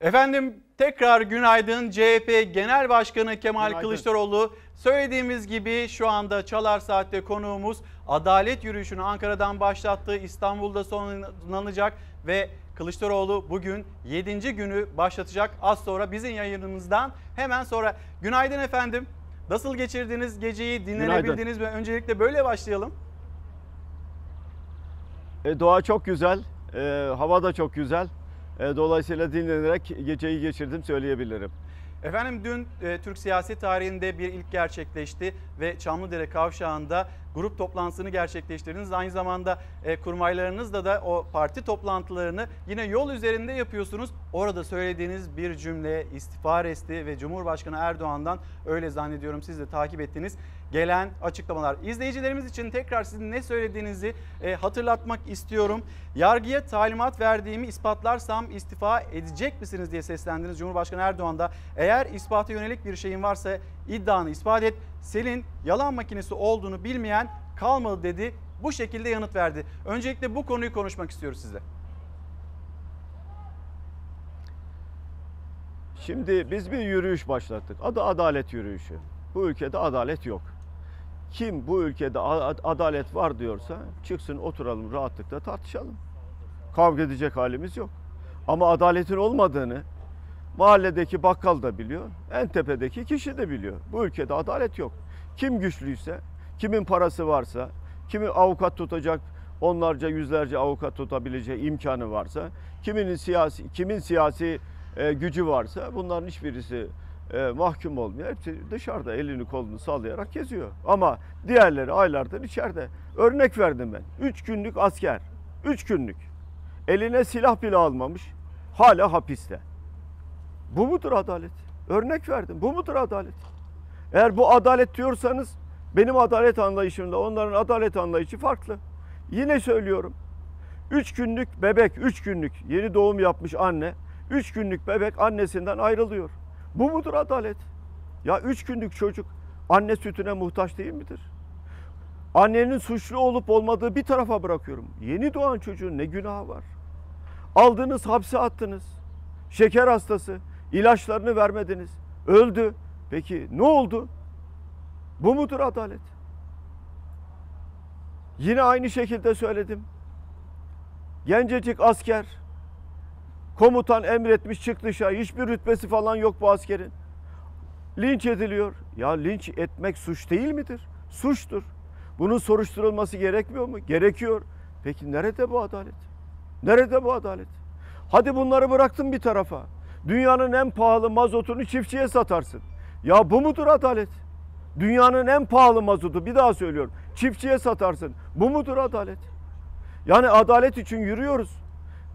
Efendim tekrar günaydın. CHP Genel Başkanı Kemal Günaydın. Kılıçdaroğlu söylediğimiz gibi şu anda Çalar Saat'te konuğumuz adalet yürüyüşünü Ankara'dan başlattığı İstanbul'da sonlanacak ve Kılıçdaroğlu bugün 7. günü başlatacak. Az sonra bizim yayınımızdan hemen sonra. Günaydın efendim. Nasıl geçirdiniz geceyi? Dinlenebildiniz mi? Öncelikle böyle başlayalım. E, doğa çok güzel, e, hava da çok güzel. E, dolayısıyla dinlenerek geceyi geçirdim söyleyebilirim. Efendim dün e, Türk siyasi tarihinde bir ilk gerçekleşti ve Çamlıdere Kavşağı'nda grup toplantısını gerçekleştirdiniz. Aynı zamanda e, kurmaylarınızla da o parti toplantılarını yine yol üzerinde yapıyorsunuz. Orada söylediğiniz bir cümle istifa resti ve Cumhurbaşkanı Erdoğan'dan öyle zannediyorum siz de takip ettiniz. Gelen açıklamalar. İzleyicilerimiz için tekrar sizin ne söylediğinizi e, hatırlatmak istiyorum. Yargıya talimat verdiğimi ispatlarsam istifa edecek misiniz diye seslendiniz Cumhurbaşkanı Erdoğan da. Eğer ispata yönelik bir şeyin varsa iddianı ispat et. Selin yalan makinesi olduğunu bilmeyen kalmadı dedi. Bu şekilde yanıt verdi. Öncelikle bu konuyu konuşmak istiyoruz sizle. Şimdi biz bir yürüyüş başlattık. Adı adalet yürüyüşü. Bu ülkede adalet yok. Kim bu ülkede adalet var diyorsa çıksın oturalım rahatlıkla tartışalım. Kavga edecek halimiz yok. Ama adaletin olmadığını mahalledeki bakkal da biliyor, en tepedeki kişi de biliyor. Bu ülkede adalet yok. Kim güçlüyse, kimin parası varsa, kimi avukat tutacak, onlarca yüzlerce avukat tutabileceği imkanı varsa, kiminin siyasi kimin siyasi e, gücü varsa bunların hiçbirisi e, mahkum olmuyor. Hepsi dışarıda elini kolunu sallayarak geziyor. Ama diğerleri aylardır içeride. Örnek verdim ben. Üç günlük asker. Üç günlük. Eline silah bile almamış. Hala hapiste. Bu mudur adalet? Örnek verdim. Bu mudur adalet? Eğer bu adalet diyorsanız benim adalet anlayışımla onların adalet anlayışı farklı. Yine söylüyorum. Üç günlük bebek, üç günlük yeni doğum yapmış anne, üç günlük bebek annesinden ayrılıyor. Bu mudur adalet? Ya üç günlük çocuk anne sütüne muhtaç değil midir? Annenin suçlu olup olmadığı bir tarafa bırakıyorum. Yeni doğan çocuğun ne günahı var? Aldınız hapse attınız. Şeker hastası. ilaçlarını vermediniz. Öldü. Peki ne oldu? Bu mudur adalet? Yine aynı şekilde söyledim. Gencecik asker komutan emretmiş çık dışarı. Hiçbir rütbesi falan yok bu askerin. Linç ediliyor. Ya linç etmek suç değil midir? Suçtur. Bunun soruşturulması gerekmiyor mu? Gerekiyor. Peki nerede bu adalet? Nerede bu adalet? Hadi bunları bıraktın bir tarafa. Dünyanın en pahalı mazotunu çiftçiye satarsın. Ya bu mudur adalet? Dünyanın en pahalı mazotu bir daha söylüyorum. Çiftçiye satarsın. Bu mudur adalet? Yani adalet için yürüyoruz.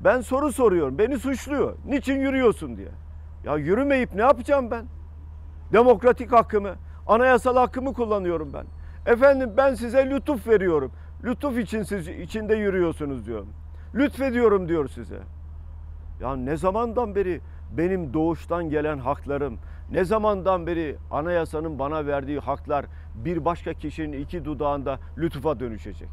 Ben soru soruyorum. Beni suçluyor. Niçin yürüyorsun diye. Ya yürümeyip ne yapacağım ben? Demokratik hakkımı, anayasal hakkımı kullanıyorum ben. Efendim ben size lütuf veriyorum. Lütuf için siz içinde yürüyorsunuz diyorum. Lütfediyorum diyor size. Ya ne zamandan beri benim doğuştan gelen haklarım, ne zamandan beri anayasanın bana verdiği haklar bir başka kişinin iki dudağında lütufa dönüşecek?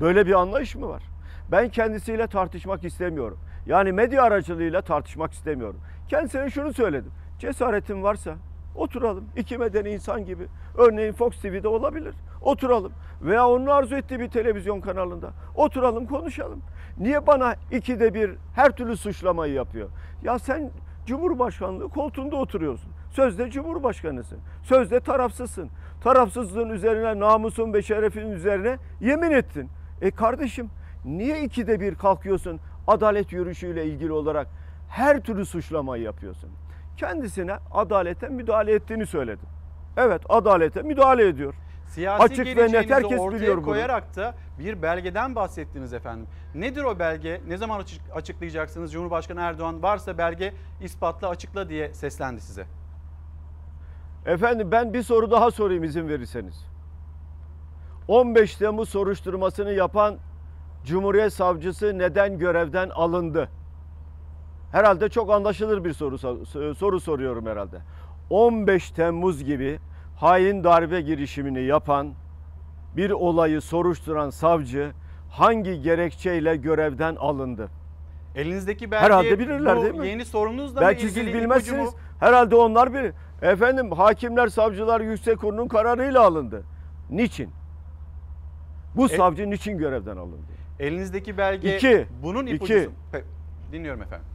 Böyle bir anlayış mı var? Ben kendisiyle tartışmak istemiyorum. Yani medya aracılığıyla tartışmak istemiyorum. Kendisine şunu söyledim. Cesaretin varsa oturalım. iki medeni insan gibi. Örneğin Fox TV'de olabilir. Oturalım. Veya onun arzu ettiği bir televizyon kanalında. Oturalım konuşalım. Niye bana ikide bir her türlü suçlamayı yapıyor? Ya sen Cumhurbaşkanlığı koltuğunda oturuyorsun. Sözde Cumhurbaşkanısın. Sözde tarafsızsın. Tarafsızlığın üzerine, namusun ve şerefin üzerine yemin ettin. E kardeşim niye ikide bir kalkıyorsun adalet yürüyüşüyle ilgili olarak her türlü suçlamayı yapıyorsun? Kendisine adalete müdahale ettiğini söyledim. Evet adalete müdahale ediyor. Siyasi Açık ve net, herkes ortaya biliyor bunu. koyarak da bir belgeden bahsettiniz efendim. Nedir o belge? Ne zaman açık- açıklayacaksınız? Cumhurbaşkanı Erdoğan varsa belge ispatla açıkla diye seslendi size. Efendim ben bir soru daha sorayım izin verirseniz. 15 Temmuz soruşturmasını yapan Cumhuriyet Savcısı neden görevden alındı? Herhalde çok anlaşılır bir soru soru soruyorum herhalde. 15 Temmuz gibi hain darbe girişimini yapan bir olayı soruşturan savcı hangi gerekçeyle görevden alındı? Elinizdeki belge Herhalde bilirler bu değil mi? yeni sorunuzla Belki mı siz bilmezsiniz. Herhalde onlar bir. Efendim hakimler, savcılar yüksek kurulunun kararıyla alındı. Niçin? Bu E- savcı niçin görevden alındı? Elinizdeki belge İki. bunun İki. ipucusu. Pe- Dinliyorum efendim.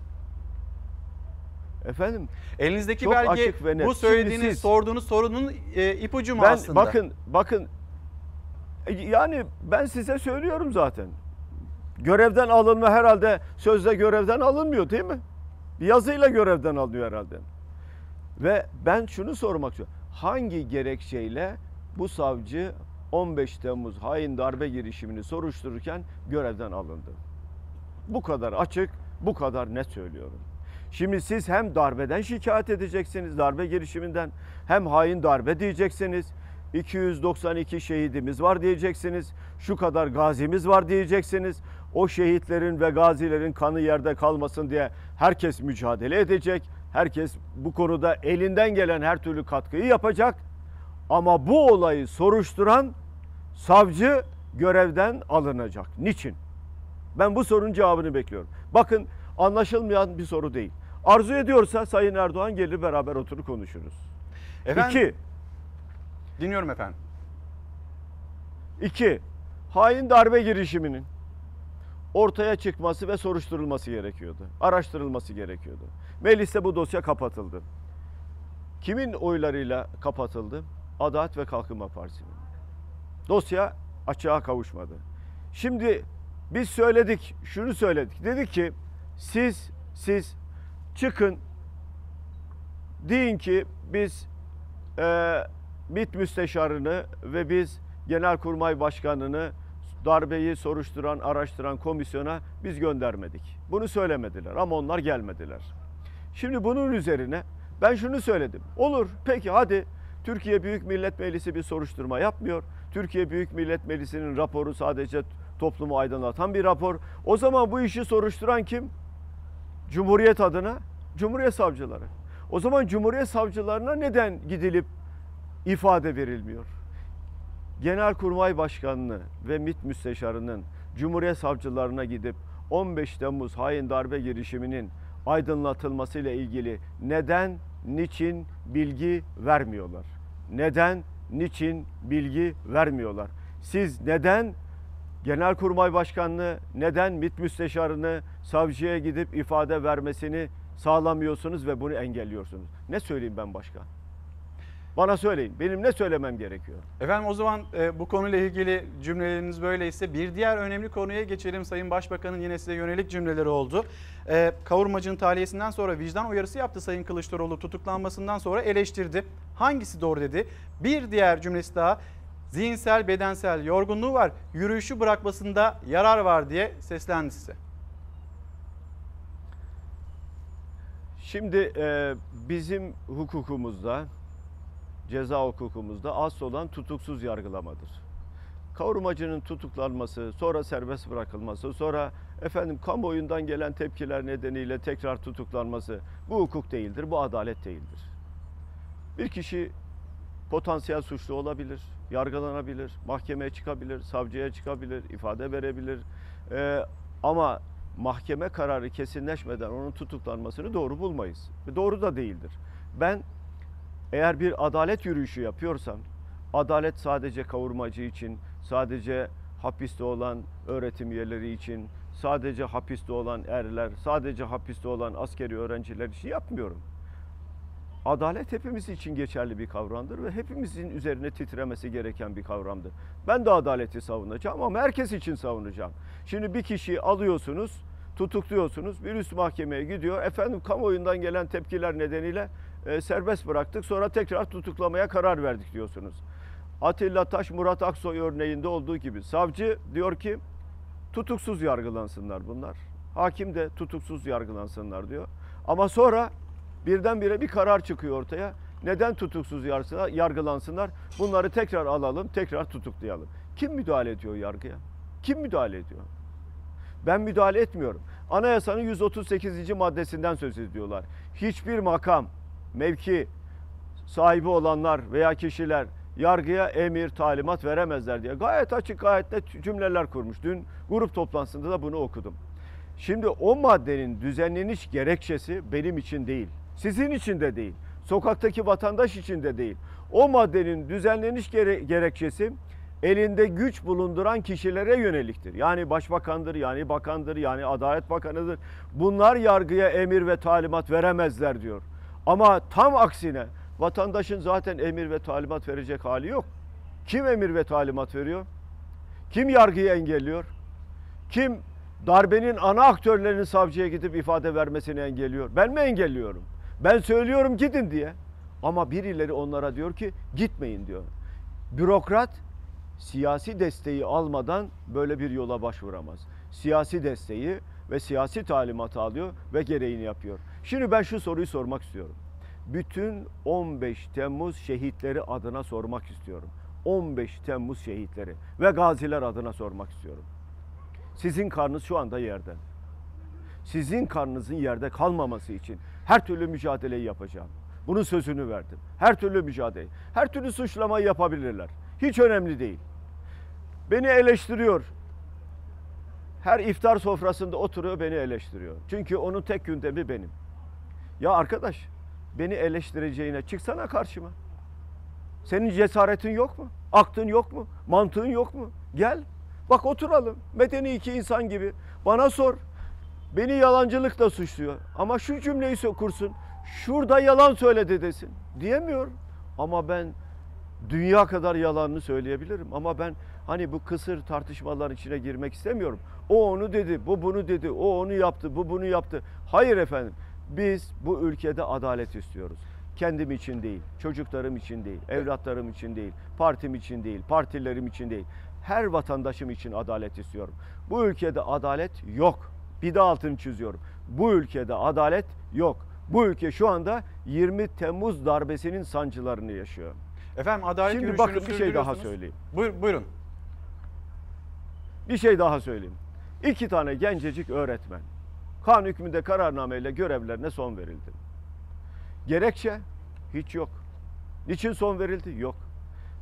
Efendim Elinizdeki Çok belge açık ve net. bu söylediğiniz, Şimdi siz- sorduğunuz sorunun e, ipucu mu ben aslında? bakın bakın e, yani ben size söylüyorum zaten. Görevden alınma herhalde sözde görevden alınmıyor değil mi? Yazıyla görevden alınıyor herhalde. Ve ben şunu sormak istiyorum. Hangi gerekçeyle bu savcı 15 Temmuz hain darbe girişimini soruştururken görevden alındı? Bu kadar açık, bu kadar net söylüyorum. Şimdi siz hem darbeden şikayet edeceksiniz, darbe girişiminden, hem hain darbe diyeceksiniz. 292 şehidimiz var diyeceksiniz. Şu kadar gazimiz var diyeceksiniz. O şehitlerin ve gazilerin kanı yerde kalmasın diye herkes mücadele edecek. Herkes bu konuda elinden gelen her türlü katkıyı yapacak. Ama bu olayı soruşturan savcı görevden alınacak. Niçin? Ben bu sorunun cevabını bekliyorum. Bakın anlaşılmayan bir soru değil. Arzu ediyorsa Sayın Erdoğan gelir beraber oturup konuşuruz. Efendim, İki, dinliyorum efendim. iki, hain darbe girişiminin ortaya çıkması ve soruşturulması gerekiyordu. Araştırılması gerekiyordu. Mecliste bu dosya kapatıldı. Kimin oylarıyla kapatıldı? Adalet ve Kalkınma Partisi'nin. Dosya açığa kavuşmadı. Şimdi biz söyledik, şunu söyledik. Dedik ki siz siz çıkın deyin ki biz e, MİT müsteşarını ve biz Genelkurmay Başkanı'nı darbeyi soruşturan, araştıran komisyona biz göndermedik. Bunu söylemediler ama onlar gelmediler. Şimdi bunun üzerine ben şunu söyledim. Olur peki hadi Türkiye Büyük Millet Meclisi bir soruşturma yapmıyor. Türkiye Büyük Millet Meclisi'nin raporu sadece toplumu aydınlatan bir rapor. O zaman bu işi soruşturan kim? Cumhuriyet adına Cumhuriyet savcıları. O zaman Cumhuriyet savcılarına neden gidilip ifade verilmiyor? Genelkurmay Başkanı'nı ve MİT Müsteşarı'nın Cumhuriyet savcılarına gidip 15 Temmuz hain darbe girişiminin aydınlatılmasıyla ilgili neden, niçin bilgi vermiyorlar? Neden, niçin bilgi vermiyorlar? Siz neden Genelkurmay Başkanı'nı, neden MİT Müsteşarı'nı savcıya gidip ifade vermesini sağlamıyorsunuz ve bunu engelliyorsunuz? Ne söyleyeyim ben başka? Bana söyleyin. Benim ne söylemem gerekiyor? Efendim o zaman e, bu konuyla ilgili cümleleriniz böyleyse bir diğer önemli konuya geçelim. Sayın Başbakan'ın yine size yönelik cümleleri oldu. E, kavurmacının tahliyesinden sonra vicdan uyarısı yaptı Sayın Kılıçdaroğlu. Tutuklanmasından sonra eleştirdi. Hangisi doğru dedi? Bir diğer cümlesi daha zihinsel bedensel yorgunluğu var. Yürüyüşü bırakmasında yarar var diye seslendi size. Şimdi e, bizim hukukumuzda, ceza hukukumuzda asıl olan tutuksuz yargılamadır. Kavurmacının tutuklanması, sonra serbest bırakılması, sonra efendim kamuoyundan gelen tepkiler nedeniyle tekrar tutuklanması bu hukuk değildir, bu adalet değildir. Bir kişi potansiyel suçlu olabilir, yargılanabilir, mahkemeye çıkabilir, savcıya çıkabilir, ifade verebilir. Ee, ama mahkeme kararı kesinleşmeden onun tutuklanmasını doğru bulmayız. Doğru da değildir. Ben eğer bir adalet yürüyüşü yapıyorsam, adalet sadece kavurmacı için, sadece hapiste olan öğretim üyeleri için, sadece hapiste olan erler, sadece hapiste olan askeri öğrenciler için yapmıyorum. Adalet hepimiz için geçerli bir kavramdır ve hepimizin üzerine titremesi gereken bir kavramdır. Ben de adaleti savunacağım ama herkes için savunacağım. Şimdi bir kişiyi alıyorsunuz, tutukluyorsunuz, bir üst mahkemeye gidiyor. Efendim kamuoyundan gelen tepkiler nedeniyle e, serbest bıraktık, sonra tekrar tutuklamaya karar verdik diyorsunuz. Atilla Taş, Murat Aksoy örneğinde olduğu gibi savcı diyor ki tutuksuz yargılansınlar bunlar. Hakim de tutuksuz yargılansınlar diyor. Ama sonra birdenbire bir karar çıkıyor ortaya. Neden tutuksuz yargılansınlar? Bunları tekrar alalım, tekrar tutuklayalım. Kim müdahale ediyor yargıya? Kim müdahale ediyor? Ben müdahale etmiyorum. Anayasanın 138. maddesinden söz ediyorlar. Hiçbir makam, mevki sahibi olanlar veya kişiler yargıya emir, talimat veremezler diye gayet açık, gayet net cümleler kurmuş. Dün grup toplantısında da bunu okudum. Şimdi o maddenin düzenleniş gerekçesi benim için değil. Sizin için de değil. Sokaktaki vatandaş için de değil. O maddenin düzenleniş gere- gerekçesi elinde güç bulunduran kişilere yöneliktir. Yani başbakandır, yani bakandır, yani adalet bakanıdır. Bunlar yargıya emir ve talimat veremezler diyor. Ama tam aksine vatandaşın zaten emir ve talimat verecek hali yok. Kim emir ve talimat veriyor? Kim yargıyı engelliyor? Kim darbenin ana aktörlerinin savcıya gidip ifade vermesini engelliyor? Ben mi engelliyorum? Ben söylüyorum gidin diye. Ama birileri onlara diyor ki gitmeyin diyor. Bürokrat siyasi desteği almadan böyle bir yola başvuramaz. Siyasi desteği ve siyasi talimatı alıyor ve gereğini yapıyor. Şimdi ben şu soruyu sormak istiyorum. Bütün 15 Temmuz şehitleri adına sormak istiyorum. 15 Temmuz şehitleri ve gaziler adına sormak istiyorum. Sizin karnınız şu anda yerde. Sizin karnınızın yerde kalmaması için her türlü mücadeleyi yapacağım. Bunun sözünü verdim. Her türlü mücadele. Her türlü suçlamayı yapabilirler. Hiç önemli değil. Beni eleştiriyor. Her iftar sofrasında oturuyor beni eleştiriyor. Çünkü onun tek gündemi benim. Ya arkadaş beni eleştireceğine çıksana karşıma. Senin cesaretin yok mu? Aklın yok mu? Mantığın yok mu? Gel. Bak oturalım. Medeni iki insan gibi. Bana sor. Beni yalancılıkla suçluyor. Ama şu cümleyi kursun. Şurada yalan söyledi desin. Diyemiyor. Ama ben dünya kadar yalanını söyleyebilirim. Ama ben hani bu kısır tartışmaların içine girmek istemiyorum. O onu dedi, bu bunu dedi, o onu yaptı, bu bunu yaptı. Hayır efendim. Biz bu ülkede adalet istiyoruz. Kendim için değil, çocuklarım için değil, evlatlarım için değil, partim için değil, partilerim için değil. Her vatandaşım için adalet istiyorum. Bu ülkede adalet yok. Bir de altını çiziyorum. Bu ülkede adalet yok. Bu ülke şu anda 20 Temmuz darbesinin sancılarını yaşıyor. Efendim adalet Şimdi bakın bir şey daha söyleyeyim. Buyur, buyurun. Bir şey daha söyleyeyim. İki tane gencecik öğretmen kanun hükmünde kararnameyle görevlerine son verildi. Gerekçe hiç yok. Niçin son verildi? Yok.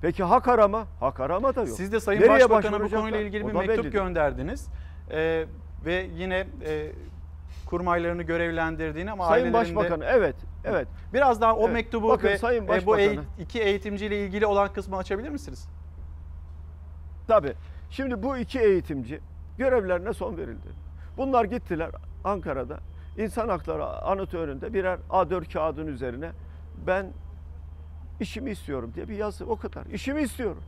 Peki hak arama? Hak arama da yok. Siz de Sayın Nereye Başbakan'a bu konuyla ilgili bir mektup gönderdiniz. Ee, ve yine e, kurmaylarını görevlendirdiğini ama Sayın ailelerinde... Başbakan evet evet Biraz daha o Evet. mektubu Bakın ve Sayın e, bu eğit- iki eğitimciyle ilgili olan kısmı açabilir misiniz? tabii. Şimdi bu iki eğitimci görevlerine son verildi. Bunlar gittiler Ankara'da İnsan Hakları Anıtı önünde birer A4 kağıdın üzerine ben işimi istiyorum diye bir yazı o kadar. İşimi istiyorum.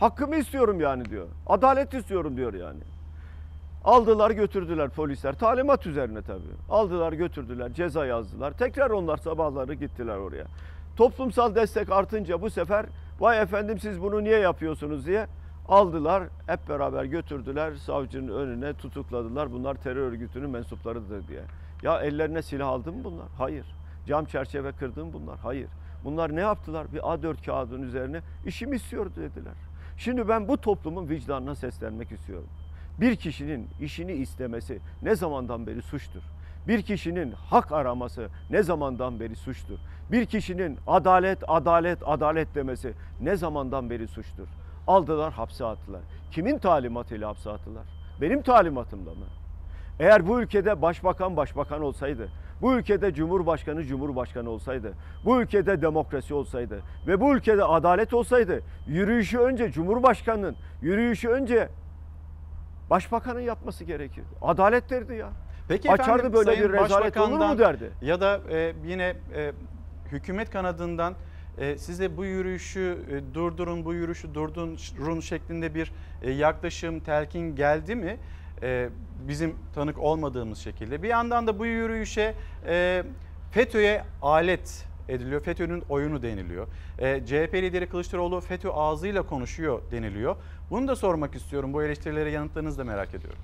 Hakkımı istiyorum yani diyor. Adalet istiyorum diyor yani. Aldılar götürdüler polisler. Talimat üzerine tabii. Aldılar götürdüler ceza yazdılar. Tekrar onlar sabahları gittiler oraya. Toplumsal destek artınca bu sefer vay efendim siz bunu niye yapıyorsunuz diye aldılar. Hep beraber götürdüler savcının önüne tutukladılar. Bunlar terör örgütünün mensuplarıdır diye. Ya ellerine silah aldı mı bunlar? Hayır. Cam çerçeve kırdı mı bunlar? Hayır. Bunlar ne yaptılar? Bir A4 kağıdın üzerine işimi istiyor dediler. Şimdi ben bu toplumun vicdanına seslenmek istiyorum. Bir kişinin işini istemesi ne zamandan beri suçtur? Bir kişinin hak araması ne zamandan beri suçtur? Bir kişinin adalet, adalet, adalet demesi ne zamandan beri suçtur? Aldılar hapse attılar. Kimin talimatıyla hapse attılar? Benim talimatımla mı? Eğer bu ülkede başbakan başbakan olsaydı, bu ülkede cumhurbaşkanı cumhurbaşkanı olsaydı, bu ülkede demokrasi olsaydı ve bu ülkede adalet olsaydı, yürüyüşü önce cumhurbaşkanının, yürüyüşü önce başbakanın yapması gerekirdi. Adalet derdi ya. Peki Açardı efendim, böyle Sayın bir rezalet olur mu derdi. Ya da e, yine e, hükümet kanadından size bu yürüyüşü e, durdurun, bu yürüyüşü durdurun şeklinde bir e, yaklaşım, telkin geldi mi? E, bizim tanık olmadığımız şekilde. Bir yandan da bu yürüyüşe e, FETÖ'ye alet ediliyor. FETÖ'nün oyunu deniliyor. CHP lideri Kılıçdaroğlu FETÖ ağzıyla konuşuyor deniliyor. Bunu da sormak istiyorum. Bu eleştirilere yanıtlarınızı da merak ediyorum.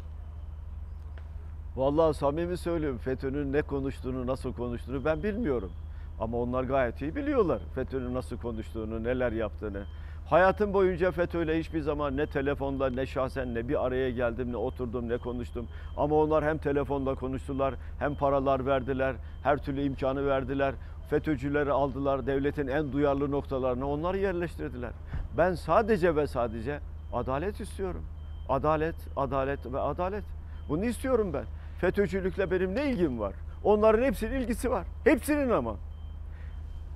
Vallahi samimi söylüyorum FETÖ'nün ne konuştuğunu, nasıl konuştuğunu ben bilmiyorum. Ama onlar gayet iyi biliyorlar FETÖ'nün nasıl konuştuğunu, neler yaptığını. Hayatım boyunca FETÖ'yle hiçbir zaman ne telefonla ne şahsen ne bir araya geldim ne oturdum ne konuştum. Ama onlar hem telefonla konuştular hem paralar verdiler, her türlü imkanı verdiler. FETÖ'cüleri aldılar, devletin en duyarlı noktalarına onları yerleştirdiler. Ben sadece ve sadece adalet istiyorum. Adalet, adalet ve adalet. Bunu istiyorum ben. FETÖ'cülükle benim ne ilgim var? Onların hepsinin ilgisi var. Hepsinin ama.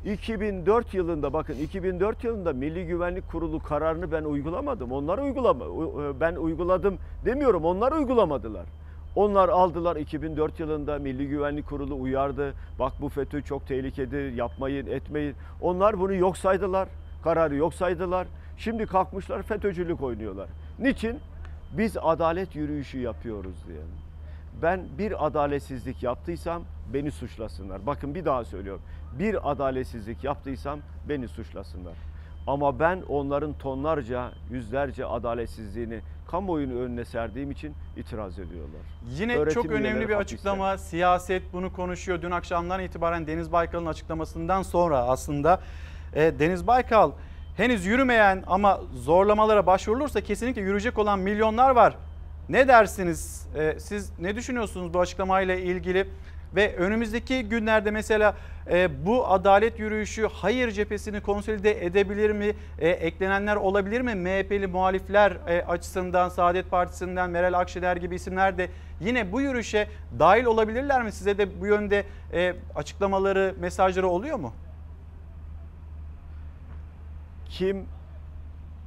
2004 yılında bakın 2004 yılında Milli Güvenlik Kurulu kararını ben uygulamadım. Onlar uygulama e, ben uyguladım demiyorum. Onlar uygulamadılar. Onlar aldılar 2004 yılında Milli Güvenlik Kurulu uyardı. Bak bu FETÖ çok tehlikeli yapmayın etmeyin. Onlar bunu yok saydılar. Kararı yok saydılar. Şimdi kalkmışlar FETÖ'cülük oynuyorlar. Niçin? Biz adalet yürüyüşü yapıyoruz diye. Ben bir adaletsizlik yaptıysam beni suçlasınlar. Bakın bir daha söylüyorum. Bir adaletsizlik yaptıysam beni suçlasınlar. Ama ben onların tonlarca, yüzlerce adaletsizliğini kamuoyunun önüne serdiğim için itiraz ediyorlar. Yine Öğretim çok önemli bir hapiste. açıklama. Siyaset bunu konuşuyor. Dün akşamdan itibaren Deniz Baykal'ın açıklamasından sonra aslında e, Deniz Baykal henüz yürümeyen ama zorlamalara başvurulursa kesinlikle yürüyecek olan milyonlar var. Ne dersiniz? E, siz ne düşünüyorsunuz bu açıklamayla ilgili? Ve önümüzdeki günlerde mesela e, bu adalet yürüyüşü hayır cephesini konsolide edebilir mi? E, eklenenler olabilir mi? MHP'li muhalifler e, açısından Saadet Partisi'nden Meral Akşener gibi isimler de yine bu yürüyüşe dahil olabilirler mi? Size de bu yönde e, açıklamaları, mesajları oluyor mu? Kim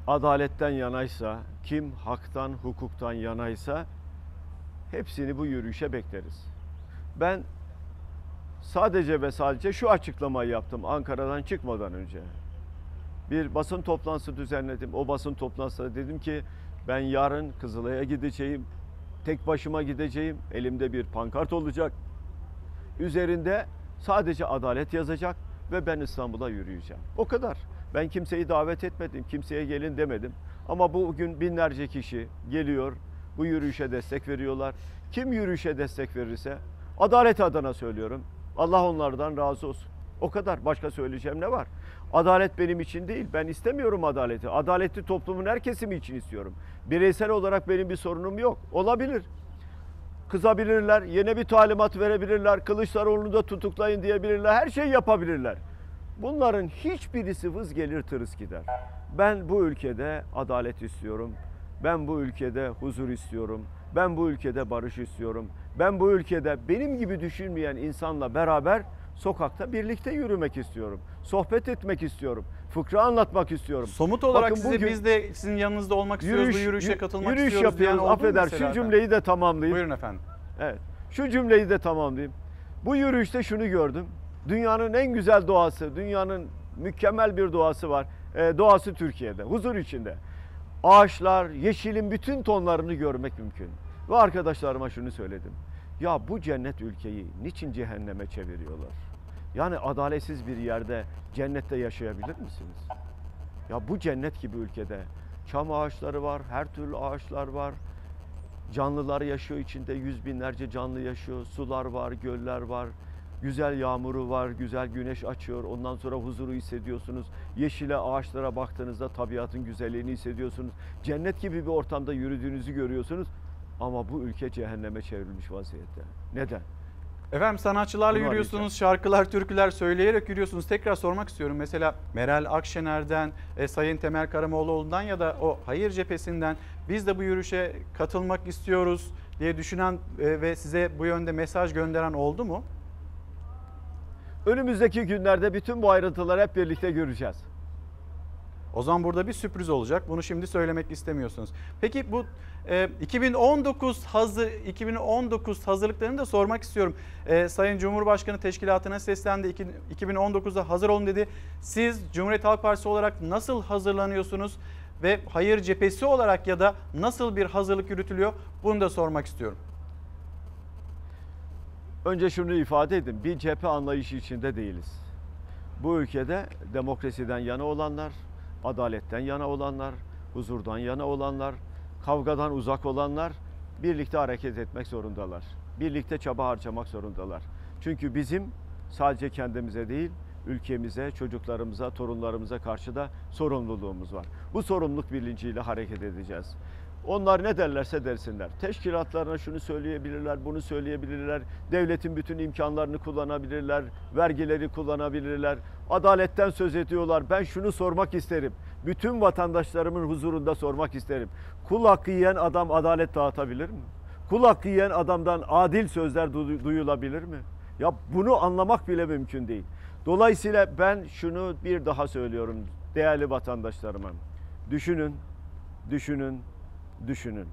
adaletten yanaysa, kim haktan, hukuktan yanaysa hepsini bu yürüyüşe bekleriz. Ben sadece ve sadece şu açıklamayı yaptım Ankara'dan çıkmadan önce. Bir basın toplantısı düzenledim. O basın toplantısında dedim ki ben yarın Kızılay'a gideceğim. Tek başıma gideceğim. Elimde bir pankart olacak. Üzerinde sadece adalet yazacak ve ben İstanbul'a yürüyeceğim. O kadar. Ben kimseyi davet etmedim. Kimseye gelin demedim. Ama bugün binlerce kişi geliyor. Bu yürüyüşe destek veriyorlar. Kim yürüyüşe destek verirse adalet adına söylüyorum. Allah onlardan razı olsun. O kadar. Başka söyleyeceğim ne var? Adalet benim için değil. Ben istemiyorum adaleti. Adaleti toplumun her kesimi için istiyorum. Bireysel olarak benim bir sorunum yok. Olabilir. Kızabilirler, yine bir talimat verebilirler, Kılıçdaroğlu'nu da tutuklayın diyebilirler, her şeyi yapabilirler. Bunların hiçbirisi vız gelir tırıs gider. Ben bu ülkede adalet istiyorum. Ben bu ülkede huzur istiyorum. Ben bu ülkede barış istiyorum. Ben bu ülkede benim gibi düşünmeyen insanla beraber sokakta birlikte yürümek istiyorum. Sohbet etmek istiyorum. Fıkra anlatmak istiyorum. Somut olarak Bakın size bugün biz de sizin yanınızda olmak istiyoruz, bu yürüyüşe yürü- katılmak yürüyüş istiyoruz diyen yapıyoruz. Affeder şu efendim? cümleyi de tamamlayayım. Buyurun efendim. Evet. Şu cümleyi de tamamlayayım. Bu yürüyüşte şunu gördüm. Dünyanın en güzel doğası, dünyanın mükemmel bir doğası var. Ee, doğası Türkiye'de, huzur içinde. Ağaçlar, yeşilin bütün tonlarını görmek mümkün. Ve arkadaşlarıma şunu söyledim. Ya bu cennet ülkeyi niçin cehenneme çeviriyorlar? Yani adaletsiz bir yerde cennette yaşayabilir misiniz? Ya bu cennet gibi ülkede çam ağaçları var, her türlü ağaçlar var. Canlılar yaşıyor içinde, yüz binlerce canlı yaşıyor. Sular var, göller var. Güzel yağmuru var, güzel güneş açıyor. Ondan sonra huzuru hissediyorsunuz. Yeşile, ağaçlara baktığınızda tabiatın güzelliğini hissediyorsunuz. Cennet gibi bir ortamda yürüdüğünüzü görüyorsunuz. Ama bu ülke cehenneme çevrilmiş vaziyette. Neden? Efendim sanatçılarla Bunu yürüyorsunuz, arayacağım. şarkılar, türküler söyleyerek yürüyorsunuz. Tekrar sormak istiyorum. Mesela Meral Akşener'den, e, Sayın Temel Karamoğluoğlu'ndan ya da o hayır cephesinden biz de bu yürüyüşe katılmak istiyoruz diye düşünen e, ve size bu yönde mesaj gönderen oldu mu? Önümüzdeki günlerde bütün bu ayrıntıları hep birlikte göreceğiz. O zaman burada bir sürpriz olacak. Bunu şimdi söylemek istemiyorsunuz. Peki bu e, 2019 hazır 2019 hazırlıklarını da sormak istiyorum. E, Sayın Cumhurbaşkanı teşkilatına seslendi. İki- 2019'da hazır olun dedi. Siz Cumhuriyet Halk Partisi olarak nasıl hazırlanıyorsunuz ve hayır cephesi olarak ya da nasıl bir hazırlık yürütülüyor? Bunu da sormak istiyorum. Önce şunu ifade edin. Bir cephe anlayışı içinde değiliz. Bu ülkede demokrasiden yana olanlar, adaletten yana olanlar, huzurdan yana olanlar, kavgadan uzak olanlar birlikte hareket etmek zorundalar. Birlikte çaba harcamak zorundalar. Çünkü bizim sadece kendimize değil, ülkemize, çocuklarımıza, torunlarımıza karşı da sorumluluğumuz var. Bu sorumluluk bilinciyle hareket edeceğiz. Onlar ne derlerse dersinler. Teşkilatlarına şunu söyleyebilirler, bunu söyleyebilirler. Devletin bütün imkanlarını kullanabilirler, vergileri kullanabilirler. Adaletten söz ediyorlar. Ben şunu sormak isterim. Bütün vatandaşlarımın huzurunda sormak isterim. Kul hakkı yiyen adam adalet dağıtabilir mi? kul hakkı yiyen adamdan adil sözler du- duyulabilir mi? Ya bunu anlamak bile mümkün değil. Dolayısıyla ben şunu bir daha söylüyorum değerli vatandaşlarıma. Düşünün, düşünün, düşünün.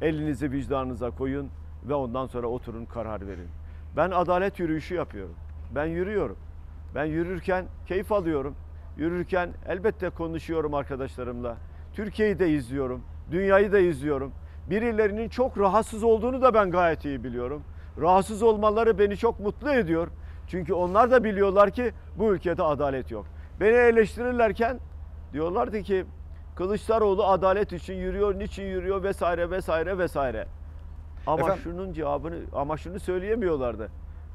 Elinizi vicdanınıza koyun ve ondan sonra oturun karar verin. Ben adalet yürüyüşü yapıyorum. Ben yürüyorum. Ben yürürken keyif alıyorum. Yürürken elbette konuşuyorum arkadaşlarımla. Türkiye'yi de izliyorum. Dünyayı da izliyorum. Birilerinin çok rahatsız olduğunu da ben gayet iyi biliyorum. Rahatsız olmaları beni çok mutlu ediyor. Çünkü onlar da biliyorlar ki bu ülkede adalet yok. Beni eleştirirlerken diyorlardı ki Kılıçdaroğlu adalet için yürüyor, niçin yürüyor vesaire vesaire vesaire. Ama Efendim? şunun cevabını ama şunu söyleyemiyorlardı.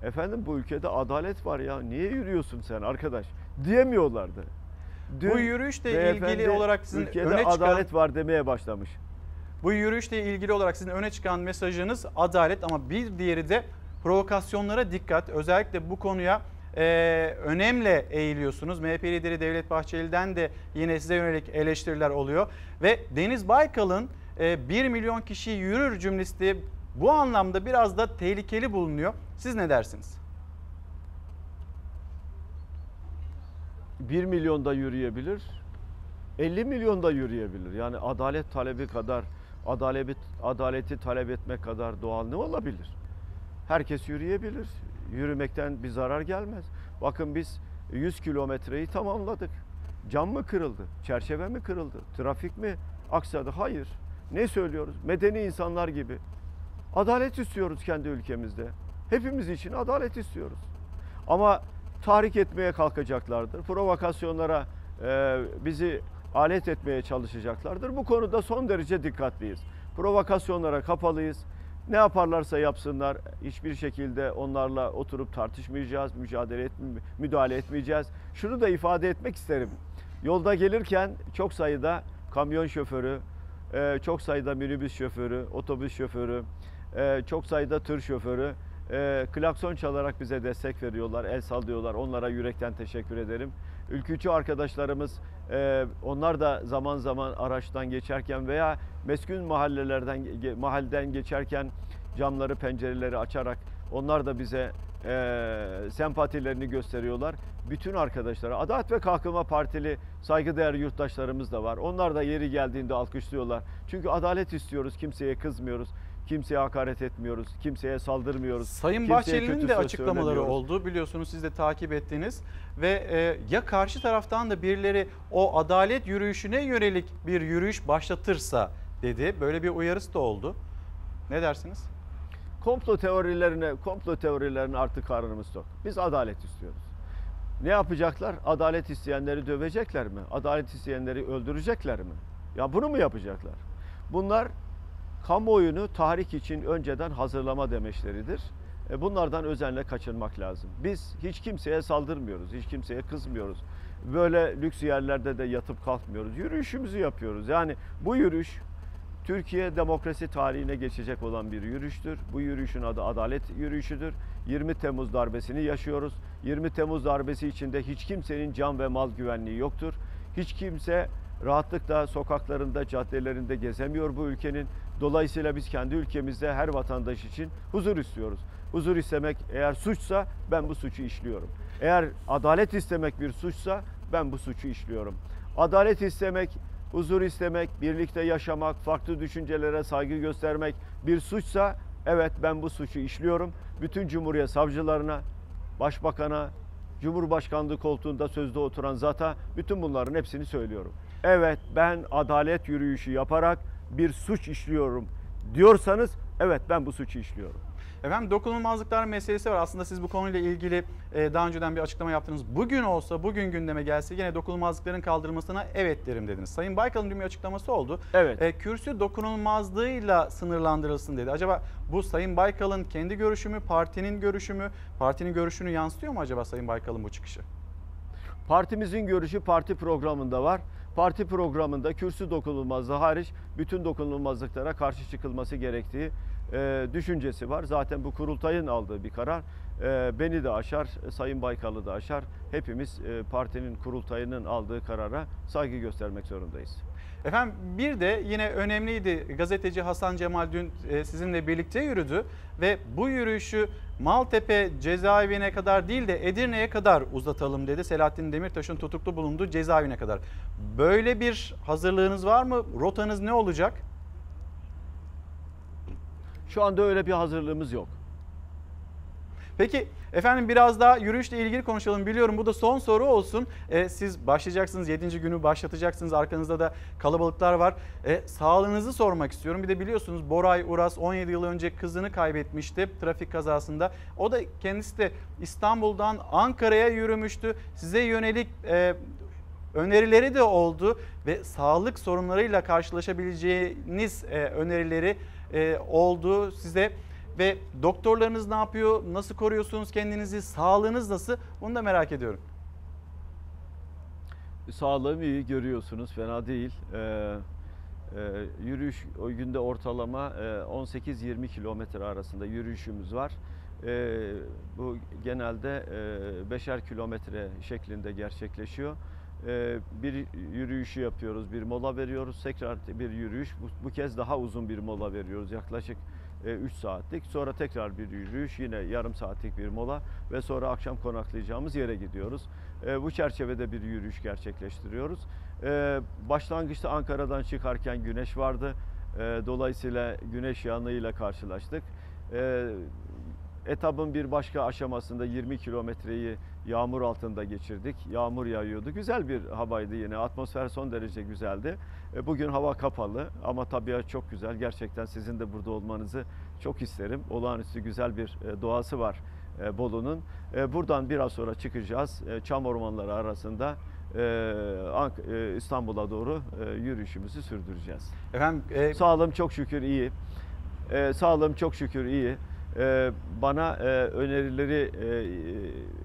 Efendim bu ülkede adalet var ya niye yürüyorsun sen arkadaş diyemiyorlardı. Bu yürüyüşle ilgili olarak sizin ülkede öne çıkan- adalet var demeye başlamış. Bu yürüyüşle ilgili olarak sizin öne çıkan mesajınız adalet ama bir diğeri de provokasyonlara dikkat. Özellikle bu konuya e, önemle eğiliyorsunuz. MHP lideri Devlet Bahçeli'den de yine size yönelik eleştiriler oluyor. Ve Deniz Baykal'ın e, 1 milyon kişi yürür cümlesi de bu anlamda biraz da tehlikeli bulunuyor. Siz ne dersiniz? 1 milyonda yürüyebilir, 50 milyonda yürüyebilir. Yani adalet talebi kadar, adaleti, adaleti talep etmek kadar doğal ne olabilir? Herkes yürüyebilir. Yürümekten bir zarar gelmez. Bakın biz 100 kilometreyi tamamladık. Cam mı kırıldı? Çerçeve mi kırıldı? Trafik mi aksadı? Hayır. Ne söylüyoruz? Medeni insanlar gibi. Adalet istiyoruz kendi ülkemizde. Hepimiz için adalet istiyoruz. Ama tahrik etmeye kalkacaklardır. Provokasyonlara e, bizi alet etmeye çalışacaklardır. Bu konuda son derece dikkatliyiz. Provokasyonlara kapalıyız. Ne yaparlarsa yapsınlar hiçbir şekilde onlarla oturup tartışmayacağız, mücadele et, müdahale etmeyeceğiz. Şunu da ifade etmek isterim. Yolda gelirken çok sayıda kamyon şoförü, e, çok sayıda minibüs şoförü, otobüs şoförü, e, çok sayıda tır şoförü e, klakson çalarak bize destek veriyorlar, el sallıyorlar. Onlara yürekten teşekkür ederim. Ülkücü arkadaşlarımız e, onlar da zaman zaman araçtan geçerken veya meskun mahallelerden mahalleden geçerken camları pencereleri açarak onlar da bize e, sempatilerini gösteriyorlar. Bütün arkadaşlara Adalet ve Kalkınma Partili saygıdeğer yurttaşlarımız da var. Onlar da yeri geldiğinde alkışlıyorlar. Çünkü adalet istiyoruz. Kimseye kızmıyoruz. Kimseye hakaret etmiyoruz. Kimseye saldırmıyoruz. Sayın Bahçeli'nin de açıklamaları oldu. Biliyorsunuz siz de takip ettiniz. Ve e, ya karşı taraftan da birileri o adalet yürüyüşüne yönelik bir yürüyüş başlatırsa dedi. Böyle bir uyarısı da oldu. Ne dersiniz? komplo teorilerine, komplo teorilerine artık karnımız tok. Biz adalet istiyoruz. Ne yapacaklar? Adalet isteyenleri dövecekler mi? Adalet isteyenleri öldürecekler mi? Ya bunu mu yapacaklar? Bunlar kamuoyunu tahrik için önceden hazırlama demeçleridir. E, Bunlardan özenle kaçınmak lazım. Biz hiç kimseye saldırmıyoruz, hiç kimseye kızmıyoruz. Böyle lüks yerlerde de yatıp kalkmıyoruz. Yürüyüşümüzü yapıyoruz. Yani bu yürüyüş Türkiye demokrasi tarihine geçecek olan bir yürüyüştür. Bu yürüyüşün adı adalet yürüyüşüdür. 20 Temmuz darbesini yaşıyoruz. 20 Temmuz darbesi içinde hiç kimsenin can ve mal güvenliği yoktur. Hiç kimse rahatlıkla sokaklarında, caddelerinde gezemiyor bu ülkenin. Dolayısıyla biz kendi ülkemizde her vatandaş için huzur istiyoruz. Huzur istemek eğer suçsa ben bu suçu işliyorum. Eğer adalet istemek bir suçsa ben bu suçu işliyorum. Adalet istemek huzur istemek, birlikte yaşamak, farklı düşüncelere saygı göstermek bir suçsa evet ben bu suçu işliyorum. Bütün Cumhuriyet savcılarına, başbakana, Cumhurbaşkanlığı koltuğunda sözde oturan zata bütün bunların hepsini söylüyorum. Evet ben adalet yürüyüşü yaparak bir suç işliyorum diyorsanız evet ben bu suçu işliyorum. Efendim dokunulmazlıklar meselesi var. Aslında siz bu konuyla ilgili e, daha önceden bir açıklama yaptınız. Bugün olsa, bugün gündeme gelse yine dokunulmazlıkların kaldırılmasına evet derim dediniz. Sayın Baykal'ın dün bir açıklaması oldu. Evet. E, kürsü dokunulmazlığıyla sınırlandırılsın dedi. Acaba bu Sayın Baykal'ın kendi görüşü mü, partinin görüşü mü? Partinin görüşünü yansıtıyor mu acaba Sayın Baykal'ın bu çıkışı? Partimizin görüşü parti programında var. Parti programında kürsü dokunulmazlığı hariç bütün dokunulmazlıklara karşı çıkılması gerektiği e, düşüncesi var. Zaten bu kurultayın aldığı bir karar. E, beni de aşar, Sayın Baykal'ı da aşar. Hepimiz e, partinin kurultayının aldığı karara saygı göstermek zorundayız. Efendim bir de yine önemliydi gazeteci Hasan Cemal dün e, sizinle birlikte yürüdü ve bu yürüyüşü Maltepe cezaevine kadar değil de Edirne'ye kadar uzatalım dedi. Selahattin Demirtaş'ın tutuklu bulunduğu cezaevine kadar. Böyle bir hazırlığınız var mı? Rotanız ne olacak? Şu anda öyle bir hazırlığımız yok. Peki efendim biraz daha yürüyüşle ilgili konuşalım. Biliyorum bu da son soru olsun. Ee, siz başlayacaksınız 7. günü başlatacaksınız. Arkanızda da kalabalıklar var. Ee, sağlığınızı sormak istiyorum. Bir de biliyorsunuz Boray Uras 17 yıl önce kızını kaybetmişti trafik kazasında. O da kendisi de İstanbul'dan Ankara'ya yürümüştü. Size yönelik e, önerileri de oldu ve sağlık sorunlarıyla karşılaşabileceğiniz e, önerileri e, oldu size ve doktorlarınız ne yapıyor? Nasıl koruyorsunuz kendinizi? Sağlığınız nasıl? Bunu da merak ediyorum. Sağlığım iyi görüyorsunuz fena değil. Ee, e, yürüyüş o günde ortalama e, 18-20 kilometre arasında yürüyüşümüz var. E, bu genelde e, beşer kilometre şeklinde gerçekleşiyor. E, bir yürüyüşü yapıyoruz, bir mola veriyoruz, tekrar bir yürüyüş. Bu, bu kez daha uzun bir mola veriyoruz yaklaşık 3 e, saatlik. Sonra tekrar bir yürüyüş, yine yarım saatlik bir mola ve sonra akşam konaklayacağımız yere gidiyoruz. E, bu çerçevede bir yürüyüş gerçekleştiriyoruz. E, başlangıçta Ankara'dan çıkarken güneş vardı. Dolayısıyla güneş yanığıyla karşılaştık. Etabın bir başka aşamasında 20 kilometreyi yağmur altında geçirdik. Yağmur yağıyordu. Güzel bir havaydı yine. Atmosfer son derece güzeldi. E, bugün hava kapalı ama tabiat çok güzel. Gerçekten sizin de burada olmanızı çok isterim. Olağanüstü güzel bir e, doğası var e, Bolu'nun. Buradan biraz sonra çıkacağız. Çam ormanları arasında İstanbul'a doğru yürüyüşümüzü sürdüreceğiz. Efendim e... sağlığım çok şükür iyi. Sağlığım çok şükür iyi. Bana önerileri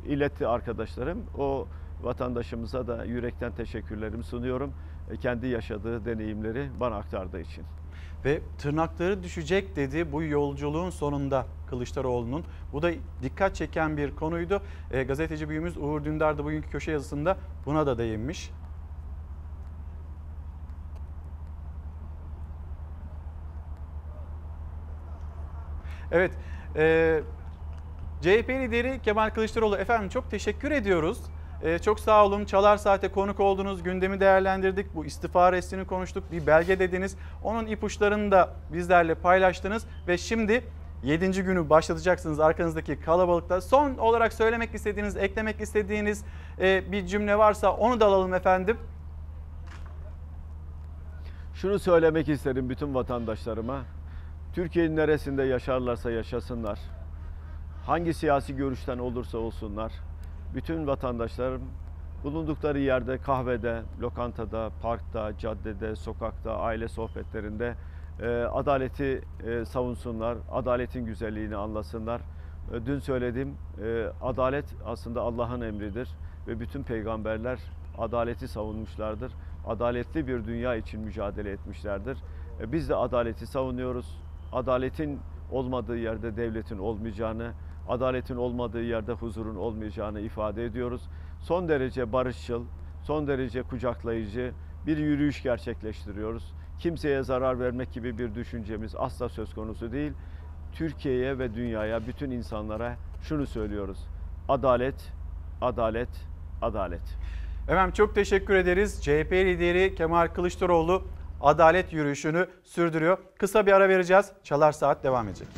iletti arkadaşlarım. O vatandaşımıza da yürekten teşekkürlerimi sunuyorum. E, kendi yaşadığı deneyimleri bana aktardığı için. Ve tırnakları düşecek dedi bu yolculuğun sonunda Kılıçdaroğlu'nun. Bu da dikkat çeken bir konuydu. E, gazeteci büyüğümüz Uğur Dündar da bugünkü köşe yazısında buna da değinmiş. Evet, e, CHP lideri Kemal Kılıçdaroğlu efendim çok teşekkür ediyoruz. Ee, çok sağ olun. Çalar Saat'e konuk oldunuz. Gündemi değerlendirdik. Bu istifa restini konuştuk. Bir belge dediniz. Onun ipuçlarını da bizlerle paylaştınız. Ve şimdi 7. günü başlatacaksınız arkanızdaki kalabalıkta. Son olarak söylemek istediğiniz, eklemek istediğiniz e, bir cümle varsa onu da alalım efendim. Şunu söylemek isterim bütün vatandaşlarıma. Türkiye'nin neresinde yaşarlarsa yaşasınlar. Hangi siyasi görüşten olursa olsunlar bütün vatandaşlarım bulundukları yerde kahvede, lokantada, parkta, caddede, sokakta, aile sohbetlerinde e, adaleti e, savunsunlar, adaletin güzelliğini anlasınlar. E, dün söyledim, e, adalet aslında Allah'ın emridir ve bütün peygamberler adaleti savunmuşlardır. Adaletli bir dünya için mücadele etmişlerdir. E, biz de adaleti savunuyoruz. Adaletin olmadığı yerde devletin olmayacağını, adaletin olmadığı yerde huzurun olmayacağını ifade ediyoruz. Son derece barışçıl, son derece kucaklayıcı bir yürüyüş gerçekleştiriyoruz. Kimseye zarar vermek gibi bir düşüncemiz asla söz konusu değil. Türkiye'ye ve dünyaya, bütün insanlara şunu söylüyoruz. Adalet, adalet, adalet. Efendim çok teşekkür ederiz. CHP lideri Kemal Kılıçdaroğlu adalet yürüyüşünü sürdürüyor. Kısa bir ara vereceğiz. Çalar Saat devam edecek.